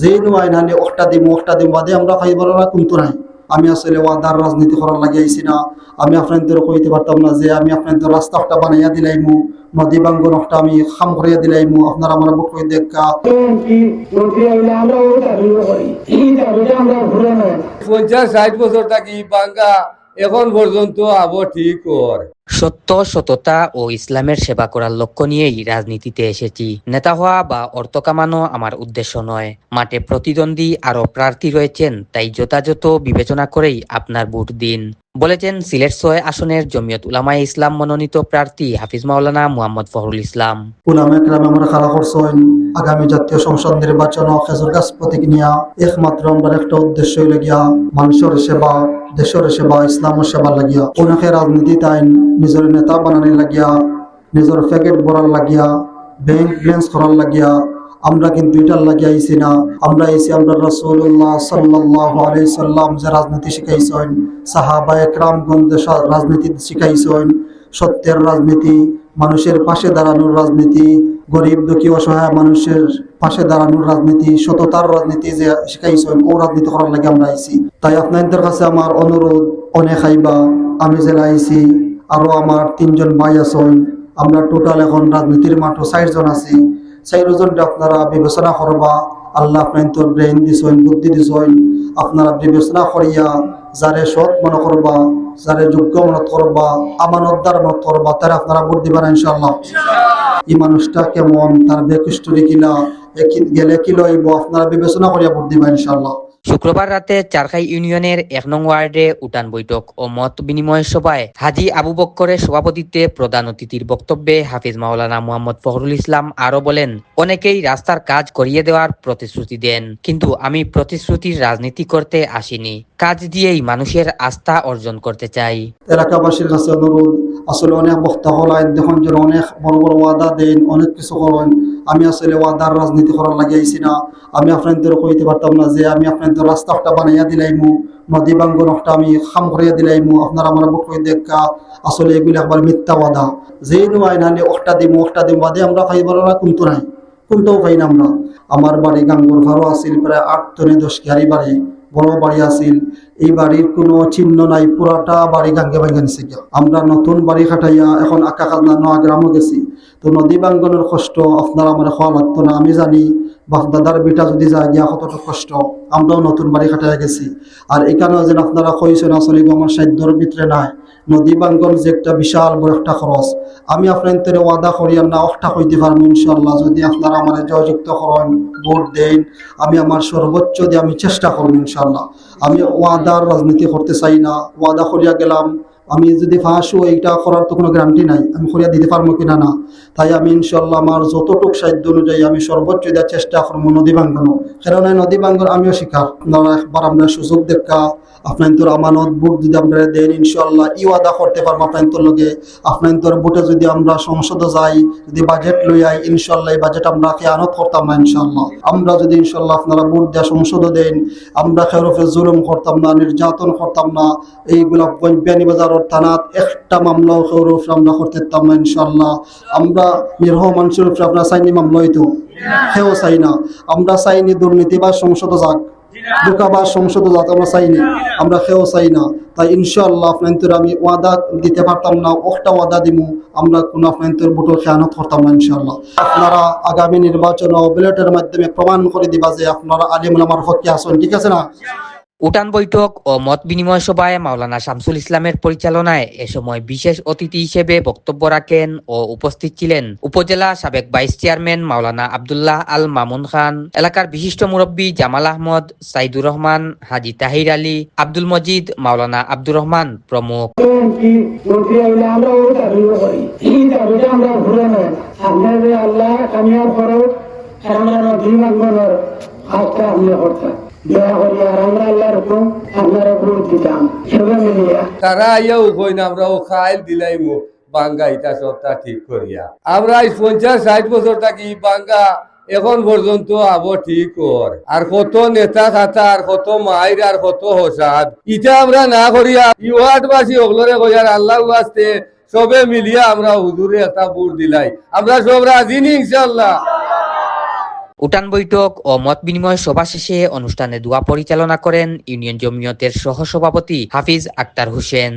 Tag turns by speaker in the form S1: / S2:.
S1: যেই নোয়াই নানি অষ্টা দিম অষ্টা দিম বাদে আমরা খাইবার কিন্তু নাই। আমি আসলে ওয়াদার রাজনীতি করার লাগে আইছি না। আমি আপনাদের কইতে পারতাম না যে আমি আপনাদের রাস্তা একটা বানাইয়া দিলাইমু, নদী বাঙ্গন একটা আমি খাম করিয়া দিলাইমু। আপনারা আমার বুট করে দেখা
S2: পঞ্চাশ ষাট বছর থাকি বাঙ্গা, এখন পর্যন্ত আবো ঠিক কর।
S3: সত্য, সততা ও ইসলামের সেবা করার লক্ষ্য নিয়েই রাজনীতিতে এসেছি। নেতা হওয়া বা অর্থ কামানো আমার উদ্দেশ্য নয়। মাঠে প্রতিদ্বন্দ্বী আরও প্রার্থী রয়েছেন, তাই যথাযথ বিবেচনা করেই আপনার ভোট দিন। বলেছেন সিলেট ছয় আসনের জমিয়ত উলামায়ে ইসলাম মনোনীত প্রার্থী হাফিজ মাওলানা মুহাম্মদ ফখরুল ইসলাম।
S1: আগামী জাতীয় সংসদ নির্বাচন খেজুর গাছ প্রতীক একমাত্র একটা উদ্দেশ্য হইলে গিয়া মানুষের সেবা দেশের সেবা, ইসলামের সেবা লাগিয়া ওনাকে রাজনীতি তাই নিজের নেতা বানানি লাগিয়া, নিজের প্যাকেট ভরার লাগিয়া, ব্যাংক ব্যালেন্স করার লাগিয়া, আমরা কিন্তু এটার লাগিয়া আইছি না। আমরা আইছি আমরা রসুল্লাহ সাল্লাহ আলাইসাল্লাম যে রাজনীতি শিখাইছেন সাহাবা একরামগঞ্জ রাজনীতি শিখাইছেন, সত্যের রাজনীতি মানুষের পাশে দাঁড়ানোর রাজনীতি, গরিব, দুঃখী, অসহায় মানুষের পাশে দাঁড়ানোর রাজনীতি, সততার রাজনীতি যে শিখাইছেন ও রাজনীতি করার লাগে আমরা আইছি। তাই আপনাদের কাছে আমার অনুরোধ, অনেক আইবা। আমি জেলা আইছি, আরও আমার তিনজন ভাই আছেন। আমরা টোটাল এখন রাজনীতির মাঠও ষাটজন আছি। চাইরজনটা আপনারা বিবেচনা করবা। আল্লাহ আপনার ব্রেইন দিছেন, বুদ্ধি দিছেন। আপনারা বিবেচনা করিয়া যারে সৎ মনে করবা যারে যোগ্য মনে করবা, আমানতদার মনে করবা, তারা আপনারা ভোট দিবেন ইনশাল্লাহ এই মানুষটা কেমন, তার বেকুষ্টরি কিনা গেলে কি লইব, আপনারা বিবেচনা করিয়া ভোট দিবা ইনশাল্লাহ
S3: শুক্রবার রাতে চারখাই ইউনিয়নের এক নং ওয়ার্ডে উঠান বৈঠক ও মত বিনিময় সভায় হাজি আবু বক্করের সভাপতিত্বে প্রধান অতিথির বক্তব্যে হাফিজ মাওলানা মোহাম্মদ ফখরুল ইসলাম আরও বলেন, অনেকেই রাস্তার কাজ করিয়ে দেওয়ার প্রতিশ্রুতি দেন, কিন্তু আমি প্রতিশ্রুতির রাজনীতি করতে আসিনি। কাজ দিয়েই মানুষের আস্থা অর্জন করতে চাই।
S1: এলাকাবাসীর কাছে অনুরোধ, আসলে অনেক বক্তা হলাইন দেখুন অনেক বড় বড় ওয়াদা দেন, অনেক কিছু করেন আমি আসলে ওয়াদার রাজনীতি করার লাগে আইছি না। আমি আপনাদের কইতে পারতাম না যে আমি আপনাদের রাস্তা একটা বানাইয়া দিলাইমু, নদী বাঙ্গন একটা আমি খাম করিয়া দিলাইমু। আপনারা আমার বুক দেখা, আসলে এগুলি একবার মিথ্যা ওয়াদা। যেই নয় নানি অষ্টা দিমু অষ্টা দিম, বাদে আমরা খাইবার কিন্তু নাই। কোনটাও পাই না আমরা। আমার বাড়ি গাঙ্গুর ঘরও আছিল, প্রায় আট টনে দশ গাড়ি বাড়ি। বড় বাড়ি আছিল। এই বাড়ির কোনো চিহ্ন নাই, পুরাটা বাড়ি গাঙ্গে ভাঙ্গে নিছে গিয়া আমরা নতুন বাড়ি খাটাইয়া এখন আকা খাজনা নোয়া গ্রামও গেছি। তো নদী বাঙ্গনের কষ্ট আপনারা আমার খাওয়া লাগতো না, আমি জানি বাপ দাদার বেটা যদি যায়, গিয়া কতটা কষ্ট? আমরাও নতুন বাড়ি খাটাইয়া গেছি। আর এখানেও যেন আপনারা কইছেন, আসলে আমার সাধ্যর ভিতরে নাই। নদী বাঙ্গন যে একটা বিশাল বড় একটা খরচ। আমি আপনাদের ওয়াদা করি না অষ্টা কইতে পারব ইনশাল্লাহ যদি আপনারা আমার জয়যুক্ত করেন, ভোট দেন, আমি আমার সর্বোচ্চ দিয়ে আমি চেষ্টা করব ইনশাল্লাহ আমি ওয়াদার রাজনীতি করতে চাই না। ওয়াদা করিয়া গেলাম আমি যদি ফাঁস হই, এটা করার তো কোনো গ্যারান্টি নাই। আমি করিয়া দিতে পারব কিনা না? তাই আমি ইনশাল্লাহ আমার যতটুক সাধ্য অনুযায়ী আমি সর্বোচ্চ দেওয়ার চেষ্টা করব নদী বাঙ্গনও কারণ নদী বাঙ্গন আমিও শিকার। আপনারা একবার আমরা সুযোগ দেখা আপনার তোর আমানত বুট যদি আপনারা দেন ইনশাল্লাহ ই ওয়াদা করতে পারব আপনার তোর লগে। আপনার তোর বুটে যদি আমরা সংসদে যাই, যদি বাজেট লই আই ইনশাল্লাহ এই বাজেট আমরা খেয়ানত করতাম না ইনশাল্লাহ আমরা যদি ইনশাল্লাহ আপনারা বুট দেওয়া সংসদে দেন, আমরা খেরফে জুলুম করতাম না, নির্যাতন করতাম না, এইগুলা বিয়ানি বাজারের থানাত একটা মামলাও খেরফে আমরা করতে পারতাম ইনশাল্লাহ আমরা নিরহ মানুষের উপরে আপনারা চাইনি মামলা হইতো। সেও চাই না। আমরা চাইনি দুর্নীতি বা সংসদে যাক। ঢুকাবার সংসদে যাতে আমরা চাইনি। আমরা সেও চাই না। তাই ইনশাআল্লাহ আপনাদের আমি ওয়াদা দিতে পারতাম না, একটা ওয়াদা দিমু। আমরা কোনো আপনাদের ভোটের খেয়ানত করতাম না, ইনশাআল্লাহ। আপনারা আগামী নির্বাচন ও ব্যালটের মাধ্যমে প্রমাণ করে দিবা যে আপনারা আলিমুল আমার হকি আসেন ঠিক আছে না?
S3: উঠান বৈঠক ও মত বিনিময় সভায় মাওলানা শামসুল ইসলামের পরিচালনায় এ সময় বিশেষ অতিথি হিসেবে বক্তব্য রাখেন ও উপস্থিত ছিলেন উপজেলা সাবেক ভাইস চেয়ারম্যান মাওলানা আব্দুল্লাহ আল মামুন খান, এলাকার বিশিষ্ট মুরব্বী জামাল আহমদ, সাইদুর রহমান, হাজি তাহির আলী, আব্দুল মজিদ, মাওলানা আব্দুর রহমান প্রমুখ।
S4: আল্লাহ নদী
S2: তারা ঠিক করিয়া। আমরা পঞ্চাশ বছর এখন পর্যন্ত আবো ঠিক কর। আর কত নেতা খাতা, আর কত মায়ের আর কত হোসাদ। ইটা আমরা না করিয়া ইউহাটবাসী ওগুলোরে কইয়ার আল্লাহ বাস্তে সবে মিলিয়া আমরা হুজুরে একটা বুট দিলাই। আমরা সব রাজি নি ইনশাল্লাহ
S3: উঠান বৈঠক ও মত বিনিময় সভা শেষে অনুষ্ঠানে দোয়া পরিচালনা করেন ইউনিয়ন জমিয়তের সহসভাপতি হাফিজ আক্তার হোসেন।